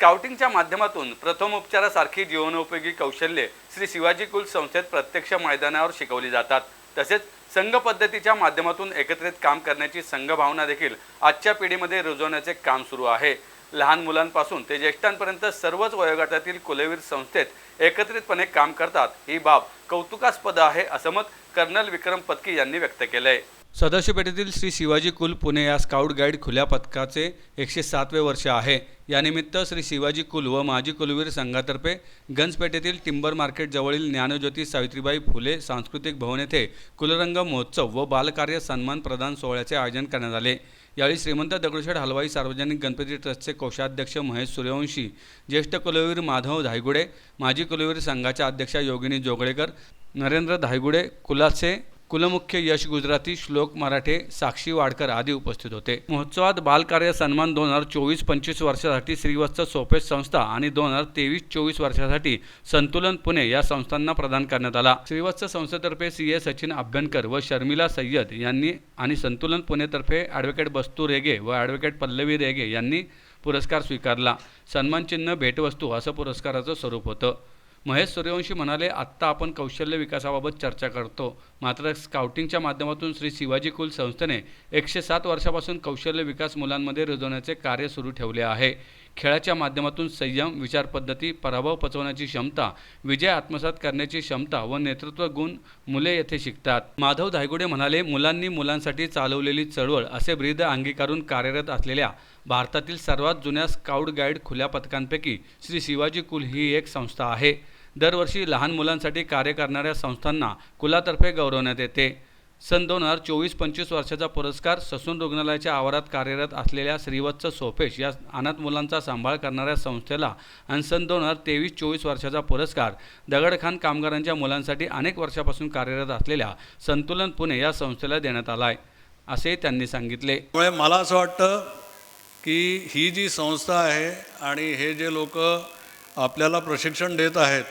स्काउटिंगच्या माध्यमातून प्रथमोपचारासारखी जीवनोपयोगी कौशल्ये श्री शिवाजी कुल संस्थेत प्रत्यक्ष मैदानावर शिकवली जातात. तसेच संघ पद्धतीच्या माध्यमातून एकत्रित काम करण्याची संघभावना देखील आजच्या पिढीमध्ये रुजवण्याचे काम सुरू आहे. लहान मुलांपासून ते ज्येष्ठांपर्यंत सर्वच वयोगटातील कुलवीर संस्थेत एकत्रितपणे काम करतात. ही बाब कौतुकास्पद आहे असं मत कर्नल विक्रम पत्की यांनी व्यक्त केलं आहे पेठेतील श्री शिवाजी कुल पुणे या स्काउट गाईड खुल्या पथकाचे एकशे सातवे वर्ष आहे. यानिमित्त श्री शिवाजी कुल व माजी कुलवीर संघातर्फे गंजपेठेतील टिंबर मार्केटजवळील ज्ञानज्योती सावित्रीबाई फुले सांस्कृतिक भवन येथे कुलरंग महोत्सव व बालकार्य सन्मान प्रदान सोहळ्याचे आयोजन करण्यात आले. यावेळी श्रीमंत दगडूशेठ हलवाई सार्वजनिक गणपती ट्रस्टचे कोषाध्यक्ष महेश सूर्यवंशी ज्येष्ठ कुलवीर माधव धायगुडे माजी कुलवीर संघाच्या अध्यक्षा योगिनी जोगळेकर नरेंद्र धायगुडे कुलाचे कुलमुख्य यश गुजराती श्लोक मराठे साक्षी वाडकर आदी उपस्थित होते. महोत्सवात बालकार्य सन्मान दोन हजार चोवीस पंचवीस वर्षासाठी श्रीवत्स सोपेश संस्था आणि दोन हजार तेवीस चोवीस वर्षासाठी संतुलन पुणे या संस्थांना प्रदान करण्यात आला. श्रीवत्स संस्थेतर्फे सी ए सचिन अभ्यंकर व शर्मिला सय्यद यांनी आणि संतुलन पुणेतर्फे ॲडव्होकेट बस्तू रेगे व ॲडव्होकेट पल्लवी रेगे यांनी पुरस्कार स्वीकारला. सन्मानचिन्ह भेटवस्तू असं पुरस्काराचं स्वरूप होतं. महेश सूर्यवंशी म्हणाले आत्ता आपण कौशल्य विकासाबाबत चर्चा करतो. मात्र स्काउटिंगच्या माध्यमातून श्री शिवाजी कुल संस्थेने एकशे सात वर्षापासून कौशल्य विकास मुलांमध्ये रुजवण्याचे कार्य सुरू ठेवले आहे. खेळाच्या माध्यमातून संयम विचारपद्धती पराभव पचवण्याची क्षमता विजय आत्मसात करण्याची क्षमता व नेतृत्व गुण मुले येथे शिकतात. माधव धायगुडे म्हणाले मुलांनी मुलांसाठी चालवलेली चळवळ असे ब्रीद अंगीकारून कार्यरत असलेल्या भारतातील सर्वात जुन्या स्काउट गाईड खुल्या पथकांपैकी श्री शिवाजी कुल ही एक संस्था आहे. दरवर्षी लहान मुलांसाठी कार्य करणाऱ्या संस्थांना कुलातर्फे गौरवण्यात येते. सन दोन हजार चोवीस पंचवीस वर्षाचा पुरस्कार ससून रुग्णालयाच्या आवारात कार्यरत असलेल्या श्रीवत्स सोपेश या अनाथ मुलांचा सांभाळ करणाऱ्या संस्थेला आणि सन दोन हजार तेवीस चोवीस वर्षाचा पुरस्कार दगडखान कामगारांच्या मुलांसाठी अनेक वर्षापासून कार्यरत असलेल्या संतुलन पुणे या संस्थेला देण्यात आला आहे असे त्यांनी सांगितले. त्यामुळे मला असं वाटतं की ही जी संस्था आहे आणि हे जे लोक आपल्याला प्रशिक्षण देत आहेत.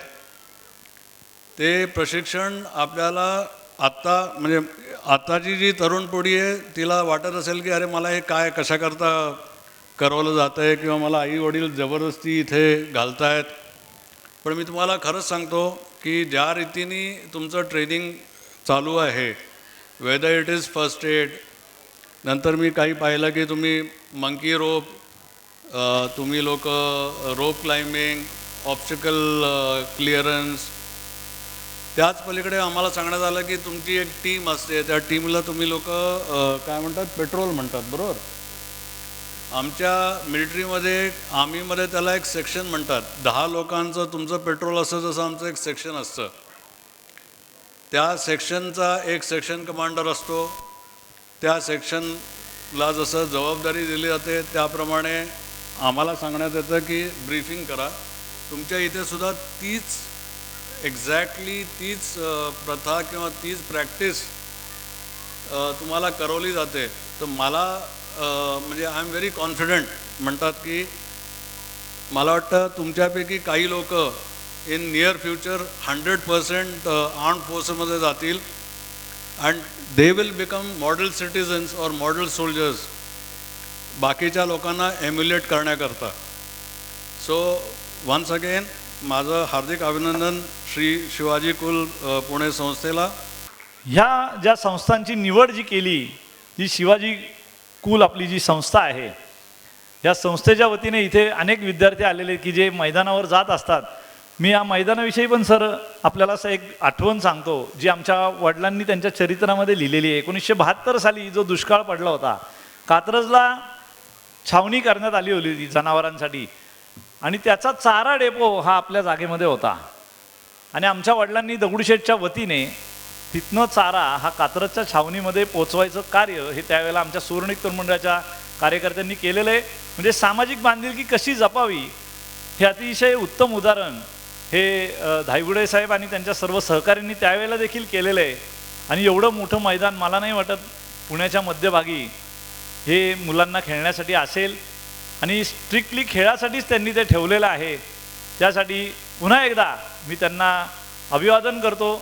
ते प्रशिक्षण आपल्याला आत्ता म्हणजे आत्ताची जी तरुण पिढी आहे तिला वाटत असेल की अरे मला हे काय कशाकरता करवलं जातं आहे किंवा मला आई वडील जबरदस्ती इथे घालतायत. पण मी तुम्हाला खरंच सांगतो की ज्या रीतीने तुमचं ट्रेनिंग चालू आहे whether it is first aid नंतर मी काही पाहिलं की तुम्ही मंकी रोप तुम्ही लोक रोप क्लाइम्बिंग ऑब्स्टिकल क्लिअरन्स त्याच पलीकडे आम्हाला सांगण्यात आलं की तुमची एक टीम असते त्या टीमला तुम्ही लोक काय म्हणतात पेट्रोल म्हणतात बरोबर? आमच्या मिलिटरीमध्ये आर्मीमध्ये त्याला एक सेक्शन म्हणतात. दहा लोकांचं तुमचं पेट्रोल असतं जसं आमचं एक सेक्शन असतं. त्या सेक्शनचा एक सेक्शन कमांडर असतो. त्या सेक्शनला जसं जबाबदारी दिली जाते त्याप्रमाणे आम्हाला सांगण्यात येतं की ब्रीफिंग करा. तुमच्या इथे सुद्धा तीच एक्झॅक्टली तीच प्रथा किंवा तीच प्रॅक्टिस तुम्हाला करवली जाते. तर मला म्हणजे आय एम व्हेरी कॉन्फिडंट म्हणतात की मला वाटतं तुमच्यापैकी काही लोक in near future hundred percent arm फोर्समध्ये जातील. And they will become model citizens और मॉडेल सोल्जर्स बाकीच्या लोकांना एम्युलेट करण्याकरता. सो वन्स अगेन माझं हार्दिक अभिनंदन श्री शिवाजी कुल पुणे संस्थेला. ह्या ज्या संस्थांची निवड जी केली जी शिवाजी कुल आपली जी संस्था आहे या संस्थेच्या वतीने इथे अनेक विद्यार्थी आलेले की जे मैदानावर जात असतात. मी या मैदानाविषयी पण सर आपल्याला असं एक आठवण सांगतो जी आमच्या वडिलांनी त्यांच्या चरित्रामध्ये लिहिलेली आहे. एकोणीसशे बहात्तर साली जो दुष्काळ पडला होता कात्रजला छावणी करण्यात आली होती जनावरांसाठी. आणि त्याचा चारा डेपो हा आपल्या जागेमध्ये होता. आणि आमच्या वडिलांनी दगडूशेठच्या वतीने तिथनं चारा हा कात्रजच्या छावणीमध्ये पोचवायचं कार्य हे त्यावेळेला आमच्या सुवर्णिक तरुणमंडळाच्या कार्यकर्त्यांनी केलेलं आहे. म्हणजे सामाजिक बांधिलकी कशी जपावी हे अतिशय उत्तम उदाहरण हे धायगुडे साहेब आणि त्यांच्या सर्व सहकाऱ्यांनी त्यावेळेला देखील केलेलं आहे. आणि एवढं मोठं मैदान मला नाही वाटत पुण्याच्या मध्यभागी हे मुलांना खेळण्यासाठी असेल आणि स्ट्रिक्टली खेळासाठीच त्यांनी ते ठेवलेलं आहे. त्यासाठी पुन्हा एकदा मी त्यांना अभिवादन करतो.